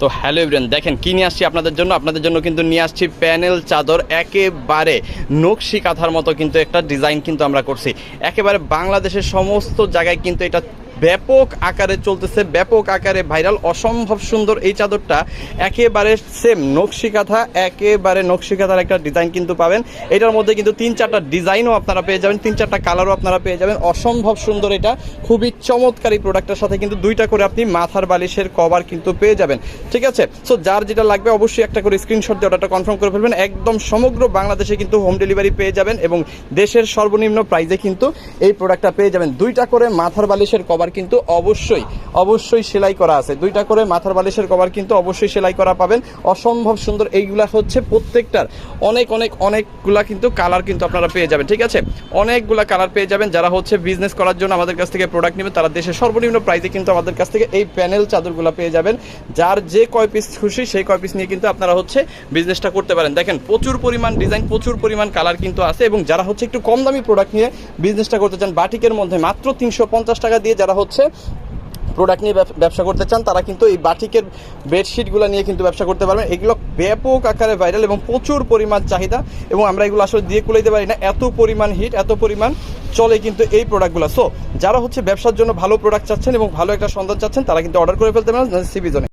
তো hello everyone দেখেন কি নিয়ে আসছি আপনাদের জন্য? আপনাদের জন্য কিন্তু নিয়ে আসছি প্যানেল চাদর, একেবারে নকশি কাঁথার মতো কিন্তু একটা ডিজাইন কিন্তু আমরা করছি। একেবারে বাংলাদেশের সমস্ত জায়গায় কিন্তু এটা ব্যাপক আকারে চলতেছে, ব্যাপক আকারে ভাইরাল অসম্ভব সুন্দর এই চাদরটা। একেবারে সেম নকশি কাঁথা, একেবারে নকশি কাঁথার একটা ডিজাইন কিন্তু পাবেন। এটার মধ্যে কিন্তু তিন চারটা ডিজাইনও আপনারা পেয়ে যাবেন, তিন চারটা কালারও আপনারা পেয়ে যাবেন। অসম্ভব সুন্দর এটা, খুবই চমৎকার প্রোডাক্টের সাথে কিন্তু দুইটা করে আপনি মাথার বালিশের কভার কিন্তু পেয়ে যাবেন। ঠিক আছে? সো যার যেটা লাগবে অবশ্যই একটা করে স্ক্রিনশট দিয়ে অর্ডারটা কনফার্ম করে ফেলবেন। একদম সমগ্র বাংলাদেশে কিন্তু হোম ডেলিভারি পেয়ে যাবেন এবং দেশের সর্বনিম্ন প্রাইজে কিন্তু এই প্রোডাক্টটা পেয়ে যাবেন। দুইটা করে মাথার বালিশের কভার কিন্তু অবশ্যই অবশ্যই সেলাই করা আছে। দুইটা করে মাথার বালিশের কভার কিন্তু অবশ্যই সেলাই করা পাবেন। অসম্ভব সুন্দর এইগুলা হচ্ছে প্রত্যেকটার। অনেক অনেক, অনেকগুলা কিন্তু কালার কিন্তু আপনারা পেয়ে যাবেন, ঠিক আছে? অনেকগুলা কালার পেয়ে যাবেন যারা হচ্ছে বিজনেস করার জন্য আমাদের কাছ থেকে প্রোডাক্ট নেবেন তারা দেশের সর্বনিম্ন প্রাইসে কিন্তু আমাদের কাছ থেকে এই প্যানেল চাদরগুলো পেয়ে যাবেন। যার যে কয় পিস খুশি সেই কয় পিস নিয়ে কিন্তু আপনারা হচ্ছে বিজনেসটা করতে পারেন। দেখেন, প্রচুর পরিমাণ ডিজাইন প্রচুর পরিমাণ কালার কিন্তু আছে এবং যারা হচ্ছে একটু কম দামি প্রোডাক্ট নিয়ে বিজনেসটা করতে চান, বাটিকের মধ্যে মাত্র তিনশো পঞ্চাশ টাকা দিয়ে যারা হচ্ছে প্রোডাক্ট নিয়ে ব্যব- ব্যবসা করতে চান, তারা কিন্তু এই বাটিকের বেডশিটগুলো নিয়ে কিন্তু ব্যবসা করতে পারবেন। এগুলো ব্যাপক আকারে ভাইরাল এবং প্রচুর পরিমাণ চাহিদা এবং আমরা এগুলো আসলে দিয়ে কুলাইতে পারি না। এত পরিমাণ হিট এত পরিমাণ চলে কিন্তু এই প্রোডাক্টগুলো সো যারা হচ্ছে ব্যবসার জন্য ভালো প্রোডাক্ট চাচ্ছেন এবং ভালো একটা সন্ধান চাচ্ছেন, তারা কিন্তু অর্ডার করে ফেলতে পারেন সিবি জোনে